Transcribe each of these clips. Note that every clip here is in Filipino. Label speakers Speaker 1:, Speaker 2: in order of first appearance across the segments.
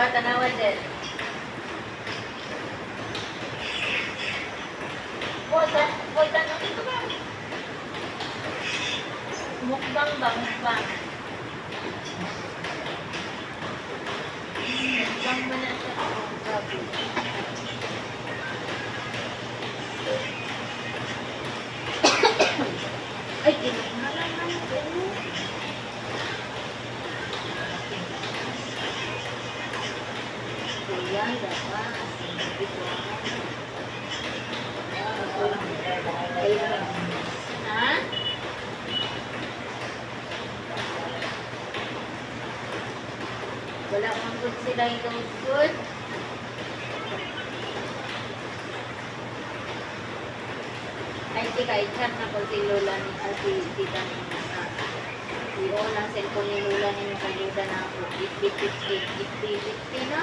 Speaker 1: Jel, ha, tanawa, Jel. Boy, tan boy, tanong ito ba? Mukbang ba? Mukbang. Hmm, Mukbang ba na siya? Oh, grabe. Ay, tinangalan na mo. Ayan, dapat. Ha? Wala mang good sila yung good. Ay, di ka, na ko si Lola ni ah, si tita ni na i-on ang cellphone ni Lola kay Lola na ako. 50-50, 50-50 na.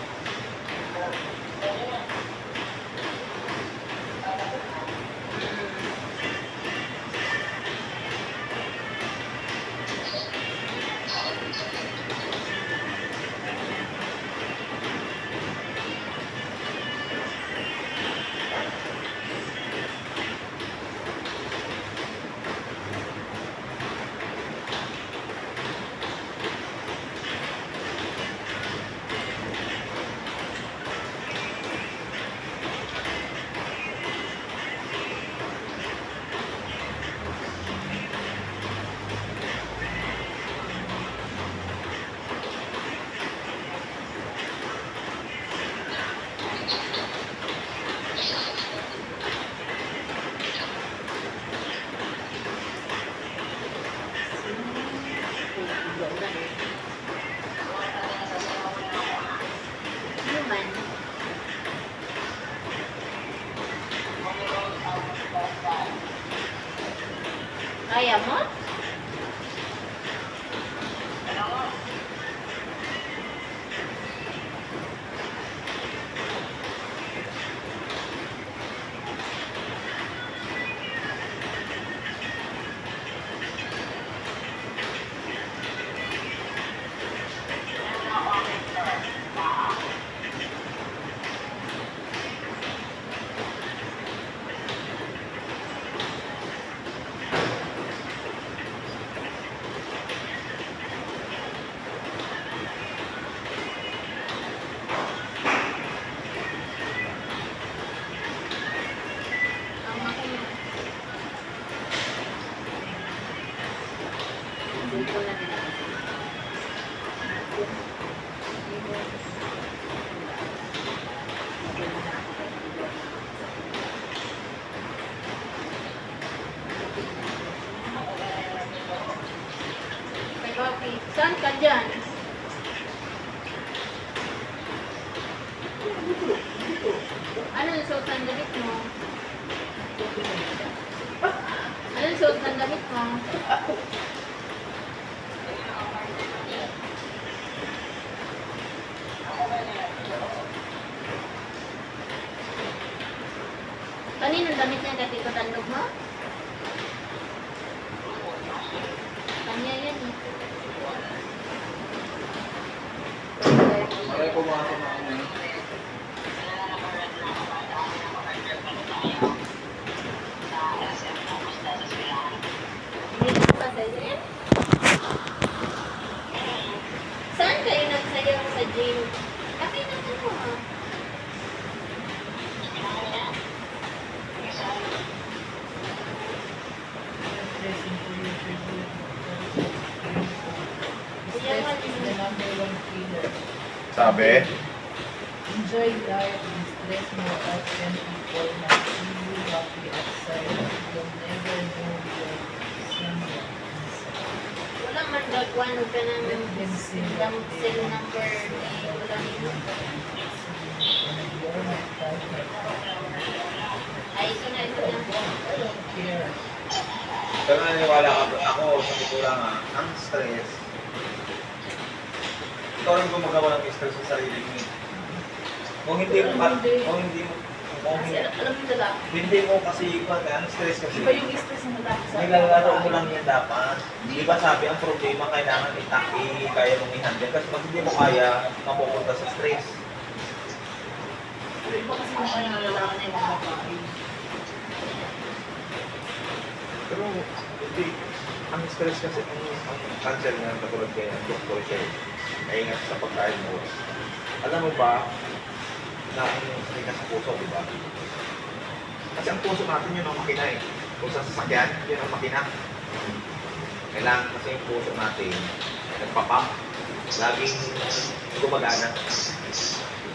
Speaker 1: kajian. Gagwan ka ng damsel number ni wala nino.
Speaker 2: And your mental health.
Speaker 1: Ay, ito na, ito na.
Speaker 3: Pero naniniwala ka ako sa titula nga, ang stress. Ikaw rin gumagawa ng stress sa sarili mo. eh. Kung hindi mo, kung hindi mo,
Speaker 2: Kasi
Speaker 3: hindi,
Speaker 2: alam alam mo lalaki.
Speaker 3: hindi mo kasi, kung ang stress kasi,
Speaker 2: Iba yung stress ng lalaki sa
Speaker 3: nilalaro mo lang yan dapat. Di ba sabi, ang problema kailangan itaki, kaya mong i-handle. Kasi pag hindi mo kaya, mapupunta sa stress.
Speaker 2: Pero iba kasi yung kaya ng lalaki na yung mga babae.
Speaker 3: Pero, hindi, ang stress kasi, ang, ang cancer nga, katulad kaya, ang doktor siya, ay ingat sa pagkain mo. Alam mo ba, na ang sakit ka sa puso, di ba? Kasi ang puso natin yun ang makina eh. Kung sa sasakyan, yun ang makina. Kailangan kasi yung puso natin, nagpapump, laging gumagana.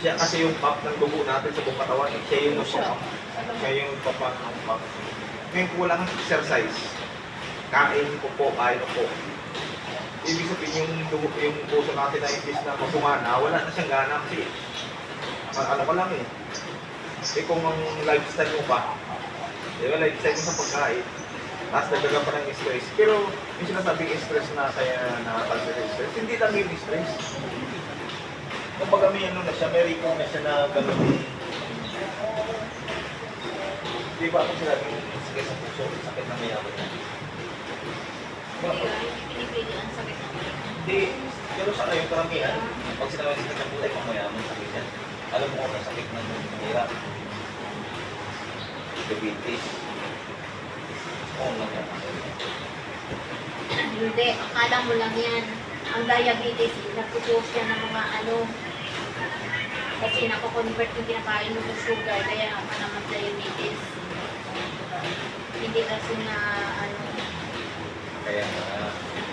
Speaker 3: Siya kasi yung pump ng dugo natin sa buong katawan, eh. siya yung nagpapump. Siya yung nagpapump ng pump. Ngayon kulang ang exercise. Kain ko po, kain ko po. Ibig sabihin yung, yung puso natin na imbis na magumana, wala na siyang gana kasi ano ko lang eh. Eh kung ang lifestyle mo pa, di ba lifestyle mo sa pagkain, tapos dagdagan pa ng stress. Pero yung sinasabing stress na kaya nakakalsa ng stress, hindi lang yung stress. Kumbaga may ano na siya, may recall na siya na gano'n. Di ba kung sinabing sakit sa puso, sakit na mayaman na.
Speaker 1: Hindi ah, hindi
Speaker 3: pero sa yung karamihan, pag sinabi sakit ng puso, pang mayaman sakit yan. Alam mo kung ano sakit ng hirap. Diabetes. Oo yan.
Speaker 1: Hindi, akala mo lang yan. Ang diabetes, nagpo-post yan ng mga ano. Kasi nako-convert yung kinakain mo sa sugar, kaya ka naman diabetes. Hindi kasi na ano,
Speaker 3: Kaya nga,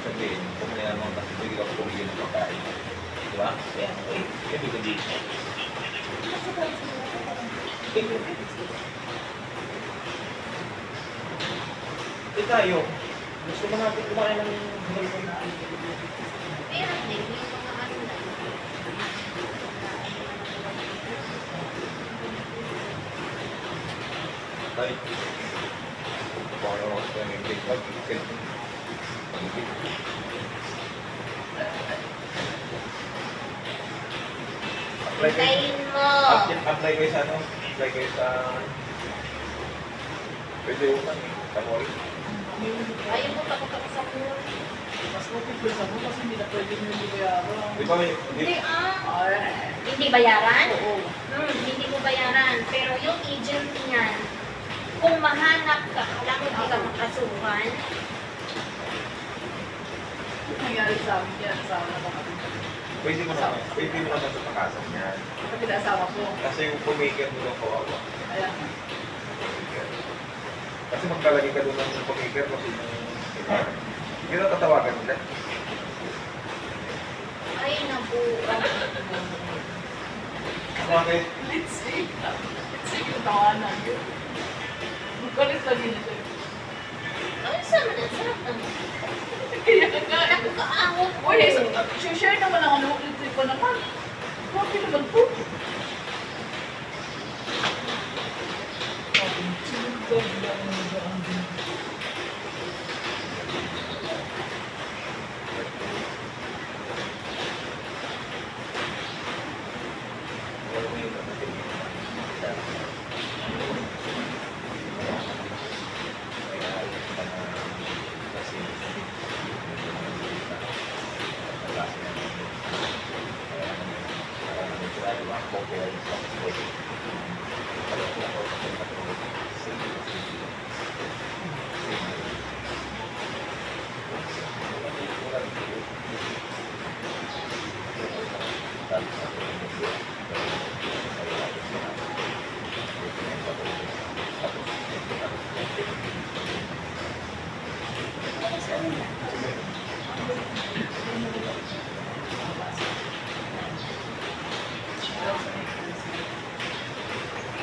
Speaker 3: sabihin, kung mayaman kasi bigyan ka pumili ng pagkain. Di ba? Kaya, eh, ibig sabihin. Eh tayo, gusto mo natin kumain ng. Tayo. Paano ako sa yung big bag, Apply kayo,
Speaker 1: Hintayin mo.
Speaker 3: apply, kayo sa ano? Apply kayo sa... Pwede yung ano, sa mall.
Speaker 1: Ayaw mo takot-takot sa.
Speaker 2: Mas mapipil sa mo kasi hindi na pwede mo hindi bayaran.
Speaker 3: Di ba may...
Speaker 1: Hindi
Speaker 3: Di,
Speaker 1: ah. Hindi bayaran?
Speaker 2: oo.
Speaker 1: Hmm, hindi mo bayaran. Pero yung agent niyan, kung mahanap ka, alam mo hindi ka makasuhan,
Speaker 2: Yung nangyari sa amin yan, na mga
Speaker 3: pwede mo naman, pwede mo naman sa pakasan niyan.
Speaker 2: Kasi asawa ko.
Speaker 3: Kasi yung pumaker mo lang kawawa. Pumaker. Kasi maglalagay ka doon ng kasi yung... Yun ang tatawagan nila.
Speaker 1: ay nabuo.
Speaker 3: Bakit?
Speaker 2: Let's see. Let's see yung tawanan. Magkalit lagi na siya.
Speaker 1: Ay, sama na, sarap naman.
Speaker 2: Kaya nga.
Speaker 1: Nakakaawag ko.
Speaker 2: Uy, share naman ang ano, ito ko naman. Bakit naman po?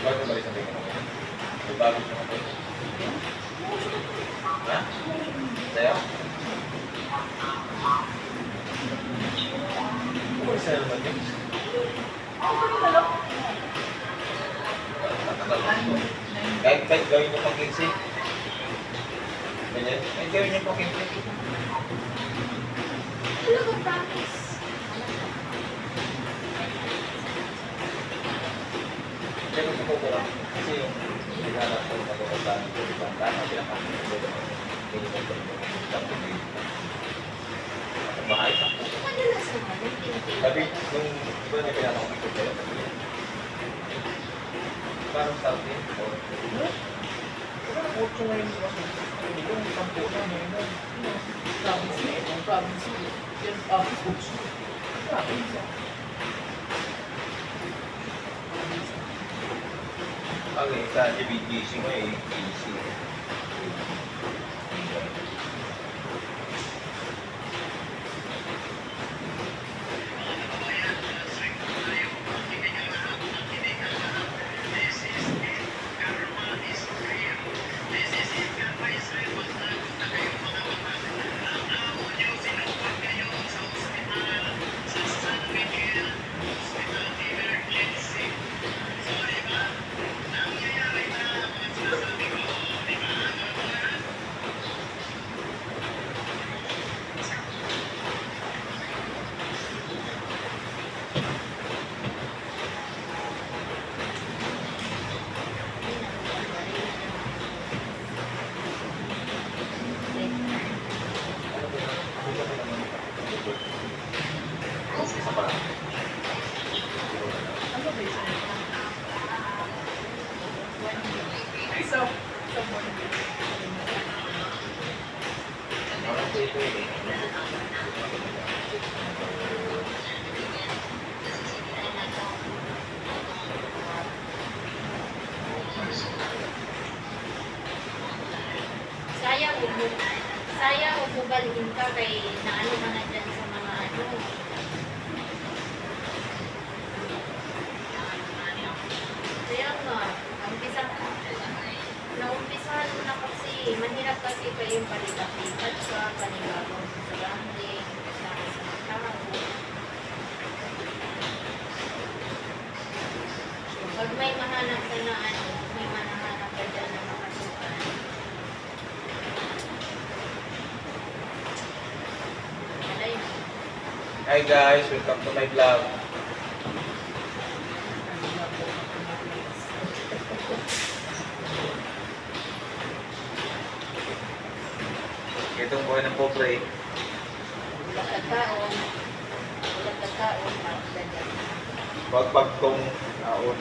Speaker 3: Bakit ba isang tingin mo? May bago siya ako. Ha? Sa'yo? Umalis na naman yun. Kahit, kahit gawin mo pang kinsi. Ganyan. Kahit gawin niyo pang kinsi.
Speaker 1: Practice?
Speaker 3: Kaya gusto ko ko. Kasi hinahanap ko na ko pinakasin ko ko sa
Speaker 1: tinitingnan.
Speaker 3: Sabi, nung ko sabi niya, parang something or
Speaker 2: Wala, ocho ngayon di ba? Hindi ko, sampu na ngayon. Province na province ko. Yan, province ko. Province ah.
Speaker 3: ang isa GBGC mo eh, PC.
Speaker 1: Sayang balikin ka kay naano ka na dyan sa mga ano. Kaya nga, umpisa, naumpisahan mo na kasi, mahirap kasi pa yung palipat-lipat ka, panigabong sa sa sa tao. Pag may mahanap ka na ano, may mahanap ka dyan na makasukan. Malay mo.
Speaker 3: Hi guys, welcome to my vlog. Itong buhay ng pobre.
Speaker 1: Wala ka taon. Wala ka taon.
Speaker 3: Wag pagtong taon.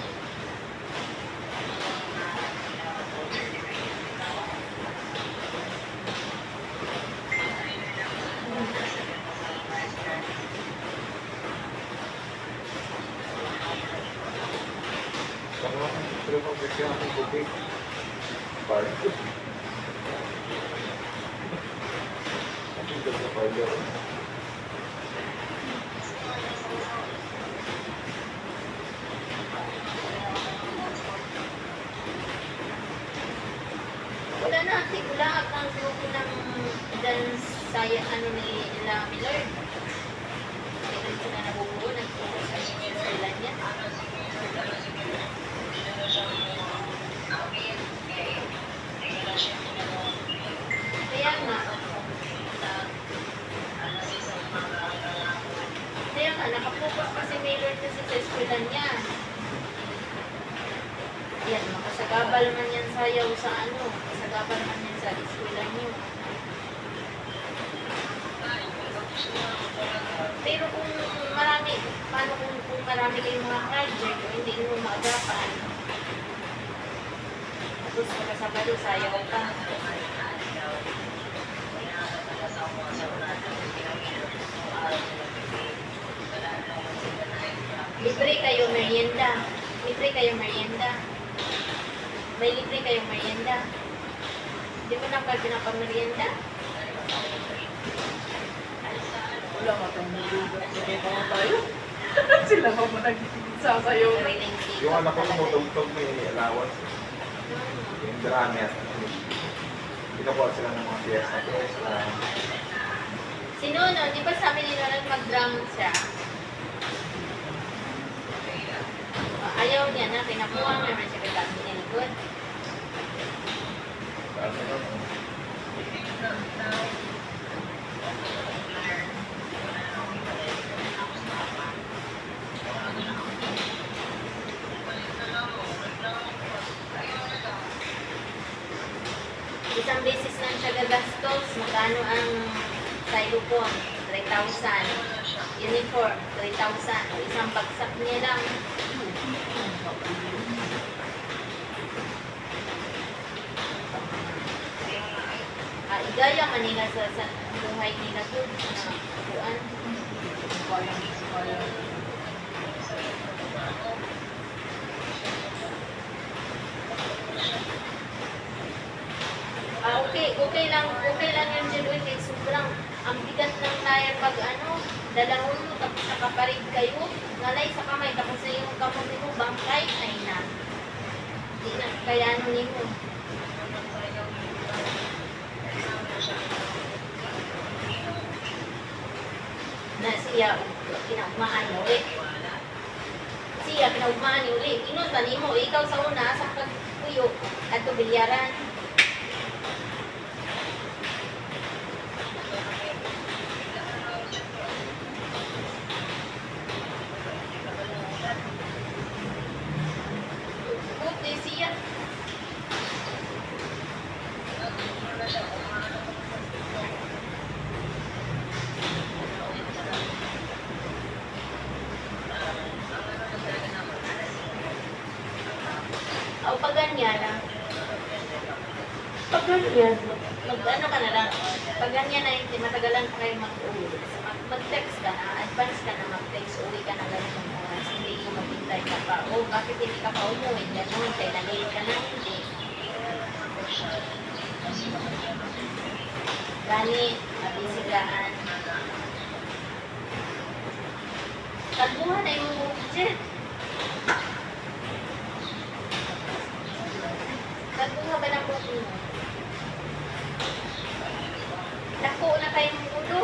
Speaker 3: Kamu pero kung bigyan ng bubig. Parang. Ang ganda parlor.
Speaker 1: Wala na, wala ang grupo ng dance saya ano ni La Millard. kasi sa eskwela niya. Yan, makasagabal man yan sayaw sa ano, makasagabal man yan sa eskwela niyo. Pero kung marami, paano kung, kung marami kayong mga project, o hindi mo maagapan, tapos makasabado sayaw ka. Libre kayo merienda. Libre kayo merienda. May libre kayo merienda. Di mo na pa pinapamerienda?
Speaker 2: Wala ka itong nalugat. Sige, tama tayo. Sila pa mo nagsasayaw na.
Speaker 3: Yung anak ko tumutugtog may allowance. Yung drama at Pinakuha sila ng mga fiesta. Fiesta.
Speaker 1: Si Nuno, di ba sabi ni Nuno mag-drum siya? Ayaw niya na, pinakuha naman siya niligod.
Speaker 3: Ano yun?
Speaker 1: Isang beses lang siya gagastos. Magkano ang xylophone? 3,000. Uniform, 3,000. O isang bagsak niya lang. Igaya man nila sa, sa buhay nila to. Na, kuan. Ah, okay, okay lang, okay lang yung Jeloy kay sobrang ang bigat ng tire pag ano, dalawon mo tapos nakaparig kayo, nalay sa kamay tapos na yung kamot mo bangkay ay na. Di na kaya ano nimo. Na siya kinaugmaan mo ulit. Siya kinaugmaan niyo ulit. Inunta nimo ikaw sa una sa pagpuyo at bilyaran. Buti siya. Ganyan ah. Pag ganyan, mag ano ka na lang. Pag ganyan na hindi matagalan pa kayo mag-uwi. Mag- Mag-text ka na, advance ka na mag-text, uwi ka na ganitong oras. Hindi ko maghintay ka pa. O bakit hindi ka pa umuwi? Ganun, kaya na-late ka na, hindi. Gani, mabisigaan. Kalbuhan na yung budget. Kalbuhan ba ng budget mo? Dako na kayong ulo.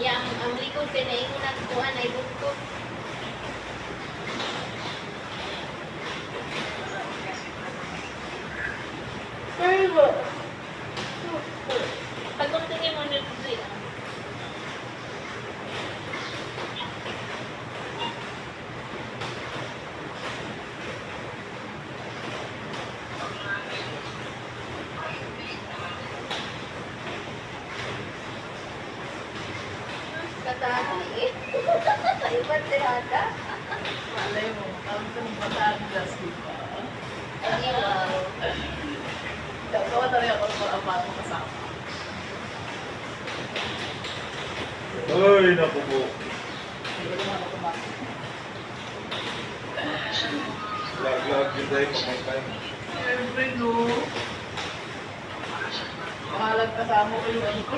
Speaker 1: Yang ang likod pinaingon ang kuhan ay bukod. Ay ba? Pagkuntingin mo nito siya. Katali. Iba tirada.
Speaker 2: Malay mo, ang tanong Batangas, di ba?
Speaker 1: Ay, wow.
Speaker 2: Rin ako ng mga mo kasama.
Speaker 3: Ay, naku po. Lag-lag yun may time.
Speaker 2: Siyempre, no. Mahalag kasama ko yung ko.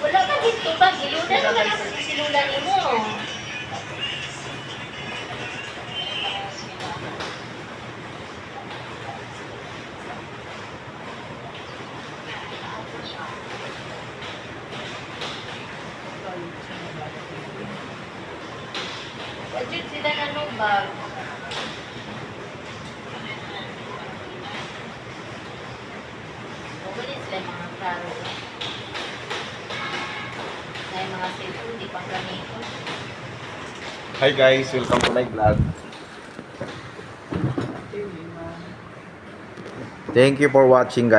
Speaker 1: Wala ka dito ba? Siludan ka na sa siludan mo. Wajud sila na nung bag. Bumili sila yung mga klaro. Na yung mga cellphone, di pang ganito.
Speaker 3: Hi guys, welcome to my vlog. Thank you for watching guys.